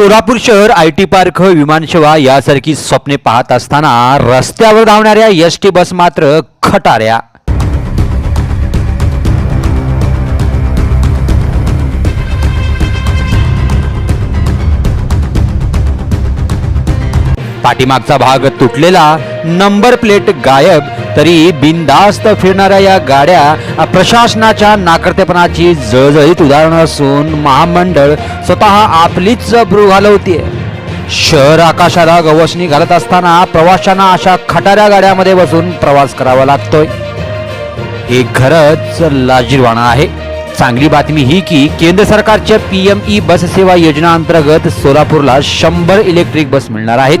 सोलापूर शहर I T park विमानसेवा यासारखी स्वप्ने पाहत असताना रस्त्यावर धावणाऱ्या एस टी बस मात्र खटाऱ्या. पाठीमागचा भाग तुटलेला नंबर प्लेट गायब तरी बिनधास्त फिरणाऱ्या या गाड्या प्रशासनाच्या नाकर्तेपणाची जळजळीत उदाहरण असून महामंडळ स्वतः आपलीच ब्रू घालवतीये. शहर आकाशाला गवसणी घालत असताना प्रवाशांना अशा खटाऱ्या गाड्यामध्ये बसून प्रवास करावा लागतोय. हे खरंच लाजीरवाणं आहे. चांगली बातमी ही की केंद्र सरकारच्या पी एम ई बस सेवा योजना अंतर्गत सोलापूरला शंभर इलेक्ट्रिक बस मिळणार आहेत.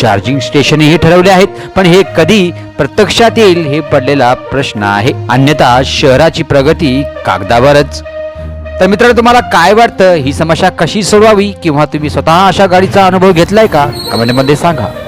चार्जिंग स्टेशनही ठरवले आहेत. पण हे कधी प्रत्यक्षात येईल हे पडलेला प्रश्न आहे. अन्यथा शहराची प्रगती कागदावरच. तर मित्रांनो तुम्हाला काय वाटतं? ही समस्या कशी सोडवावी? किंवा तुम्ही स्वतः अशा गाडीचा अनुभव घेतलाय का? कमेंटमध्ये सांगा.